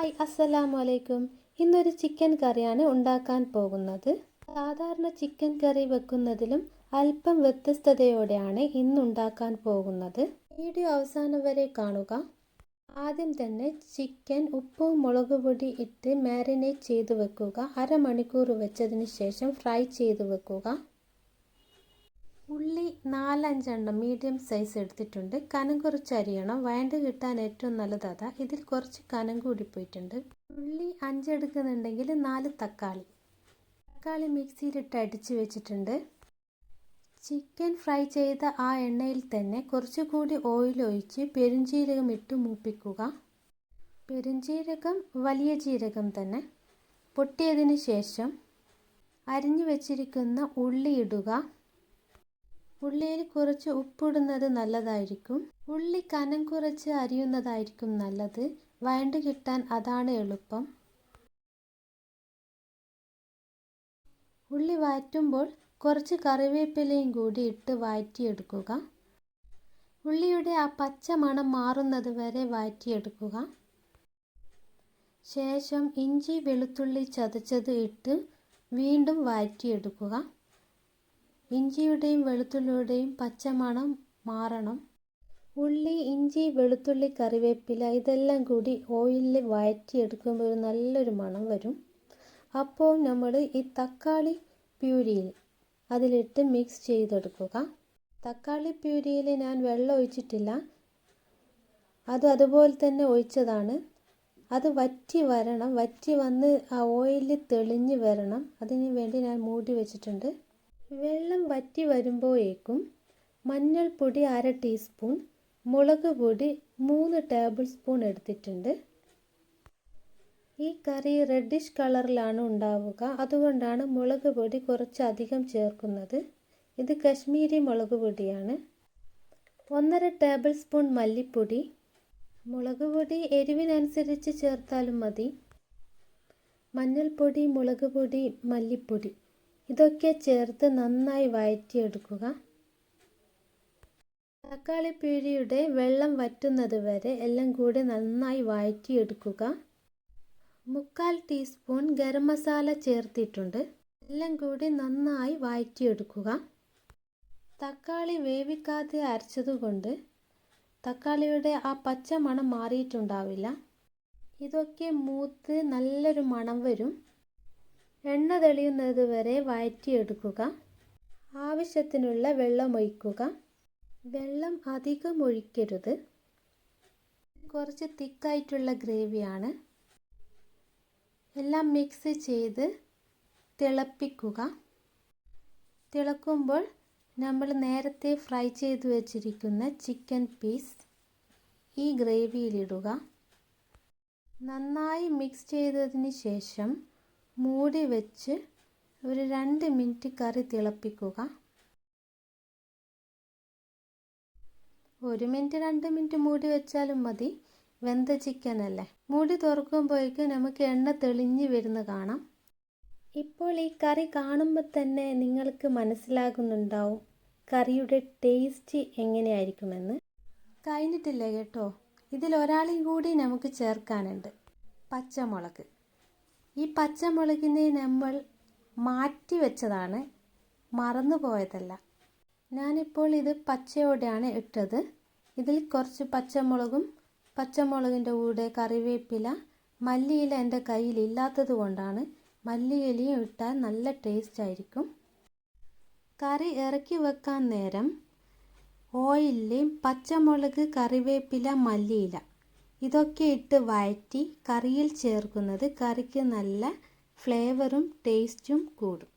Hi അസ്സലാമു അലൈക്കും. ഇന്നൊരു ചിക്കൻ കറിയാണ് ഉണ്ടാക്കാൻ പോകുന്നത്. സാധാരണ ചിക്കൻ കറി വെക്കുന്നതിലും അല്പം വ്യത്യസ്തതയോടെയാണ് ഇന്ന് ഉണ്ടാക്കാൻ പോകുന്നത്. വീഡിയോ അവസാനം വരെ കാണുക. ആദ്യം തന്നെ ചിക്കൻ ഉപ്പും മുളക് പൊടി ഇട്ട് മാരിനേറ്റ് ചെയ്ത് വെക്കുക. അരമണിക്കൂർ വെച്ചതിന് ശേഷം ഫ്രൈ ചെയ്ത് വെക്കുക. ഉള്ളി നാലഞ്ചെണ്ണം മീഡിയം സൈസ് എടുത്തിട്ടുണ്ട്. കനം കുറച്ച് അരിയണം. വയണ്ട് കിട്ടാൻ ഏറ്റവും നല്ലത് അതാ. ഇതിൽ കുറച്ച് കനം കൂടി പോയിട്ടുണ്ട്. ഉള്ളി അഞ്ചെടുക്കുന്നുണ്ടെങ്കിൽ നാല് തക്കാളി. തക്കാളി മിക്സിയിലിട്ട് അടിച്ച് വെച്ചിട്ടുണ്ട്. ചിക്കൻ ഫ്രൈ ചെയ്ത ആ എണ്ണയിൽ തന്നെ കുറച്ചുകൂടി ഓയിൽ ഒഴിച്ച് പെരുംജീരകം ഇട്ട് മൂപ്പിക്കുക. പെരുംജീരകം വലിയ ജീരകം തന്നെ. പൊട്ടിയതിന് ശേഷം അരിഞ്ഞു വെച്ചിരിക്കുന്ന ഉള്ളി ഇടുക. ഉള്ളിയിൽ കുറച്ച് ഉപ്പിടുന്നത് നല്ലതായിരിക്കും. ഉള്ളി കനം കുറച്ച് അരിയുന്നതായിരിക്കും നല്ലത്. വഴണ്ട് കിട്ടാൻ അതാണ് എളുപ്പം. ഉള്ളി വഴറ്റുമ്പോൾ കുറച്ച് കറിവേപ്പിലയും കൂടി ഇട്ട് വഴറ്റിയെടുക്കുക ഉള്ളിയുടെ ആ പച്ച മണം മാറുന്നത് വരെ വഴറ്റിയെടുക്കുക ശേഷം ഇഞ്ചി വെളുത്തുള്ളി ചതച്ചത് ഇട്ട് വീണ്ടും വഴറ്റിയെടുക്കുക ഇഞ്ചിയുടെയും വെളുത്തുള്ളിയുടെയും പച്ചമണം മാറണം. ഉള്ളി ഇഞ്ചി വെളുത്തുള്ളി കറിവേപ്പില ഇതെല്ലാം കൂടി ഓയിലിൽ വഴറ്റിയെടുക്കുമ്പോൾ ഒരു നല്ലൊരു മണം വരും. അപ്പോൾ നമ്മൾ ഈ തക്കാളി പ്യൂരിയിൽ അതിലിട്ട് മിക്സ് ചെയ്തെടുക്കുക. തക്കാളി പ്യൂരിയിൽ ഞാൻ വെള്ളം ഒഴിച്ചിട്ടില്ല. അത് അതുപോലെ തന്നെ ഒഴിച്ചതാണ്. അത് വറ്റി വരണം. വറ്റി വന്ന് ആ ഓയിലിൽ തെളിഞ്ഞ് വരണം. അതിന് വേണ്ടി ഞാൻ മൂടി വെച്ചിട്ടുണ്ട്. വെള്ളം വറ്റി വരുമ്പോഴേക്കും മഞ്ഞൾപ്പൊടി അര ടീസ്പൂൺ മുളക് പൊടി മൂന്ന് ടേബിൾ സ്പൂൺ എടുത്തിട്ടുണ്ട്. ഈ കറി റെഡിഷ് കളറിലാണ് ഉണ്ടാവുക. അതുകൊണ്ടാണ് മുളക് പൊടി കുറച്ചധികം ചേർക്കുന്നത്. ഇത് കശ്മീരി മുളക് പൊടിയാണ്. ഒന്നര ടേബിൾ സ്പൂൺ മല്ലിപ്പൊടി. മുളക് പൊടി എരിവിനനുസരിച്ച് ചേർത്താലും മതി. മഞ്ഞൾപ്പൊടി മുളക് പൊടി മല്ലിപ്പൊടി. ഇതൊക്കെ ചേർത്ത് നന്നായി വഴറ്റിയെടുക്കുക തക്കാളി പിഴിയുടെ വെള്ളം വറ്റുന്നത് വരെ എല്ലാം കൂടി നന്നായി വഴറ്റിയെടുക്കുക മുക്കാൽ ടീസ്പൂൺ ഗരം മസാല ചേർത്തിട്ടുണ്ട്. എല്ലാം കൂടി നന്നായി വഴറ്റിയെടുക്കുക തക്കാളി വേവിക്കാതെ അരച്ചതുകൊണ്ട് തക്കാളിയുടെ ആ പച്ച മണം മാറിയിട്ടുണ്ടാവില്ല. ഇതൊക്കെ മൂത്ത് നല്ലൊരു മണം വരും. എണ്ണ തെളിയുന്നത് വരെ വഴറ്റിയെടുക്കുക ആവശ്യത്തിനുള്ള വെള്ളം ഒഴിക്കുക. വെള്ളം അധികം ഒഴിക്കരുത്. കുറച്ച് തിക്കായിട്ടുള്ള ഗ്രേവിയാണ്. എല്ലാം മിക്സ് ചെയ്ത് തിളപ്പിക്കുക. തിളക്കുമ്പോൾ നമ്മൾ നേരത്തെ ഫ്രൈ ചെയ്ത് വെച്ചിരിക്കുന്ന ചിക്കൻ പീസ് ഈ ഗ്രേവിയിലിടുക നന്നായി മിക്സ് ചെയ്തതിന് ശേഷം മൂടി വെച്ച് ഒരു രണ്ട് മിനിറ്റ് കറി തിളപ്പിക്കുക. ഒരു മിനിറ്റ് രണ്ട് മിനിറ്റ് മൂടി വെച്ചാലും മതി. വെന്ത ചിക്കൻ അല്ലേ? മൂടി തുറക്കുമ്പോഴേക്കും നമുക്ക് എണ്ണ തെളിഞ്ഞ് വരുന്ന കാണാം. ഇപ്പോൾ ഈ കറി കാണുമ്പോൾ തന്നെ നിങ്ങൾക്ക് മനസ്സിലാകുന്നുണ്ടാവും കറിയുടെ ടേസ്റ്റ് എങ്ങനെയായിരിക്കുമെന്ന്. കഴിഞ്ഞിട്ടില്ല കേട്ടോ? ഇതിൽ ഒരാളെയും കൂടി നമുക്ക് ചേർക്കാനുണ്ട്. പച്ചമുളക്. ഈ പച്ചമുളകിനെ നമ്മൾ മാറ്റി വെച്ചതാണ് മറന്നു പോയതല്ല ഞാനിപ്പോൾ ഇത് പച്ചയോടെയാണ് ഇട്ടത്. ഇതിൽ കുറച്ച് പച്ചമുളകും പച്ചമുളകിന്റെ കൂടെ കറിവേപ്പില മല്ലിയില എന്റെ കയ്യിൽ ഇല്ലാത്തത് കൊണ്ടാണ് മല്ലിയിലയും ഇട്ടാൽ നല്ല ടേസ്റ്റ് ആയിരിക്കും. കറി ഇറക്കി വെക്കാൻ നേരം ഓയിലിൽ പച്ചമുളക് കറിവേപ്പില മല്ലിയില ഇതൊക്കെ ഇട്ട് വഴറ്റി കറിയിൽ ചേർക്കുന്നത് കറിക്ക് നല്ല ഫ്ലേവറും ടേസ്റ്റും കൂടും.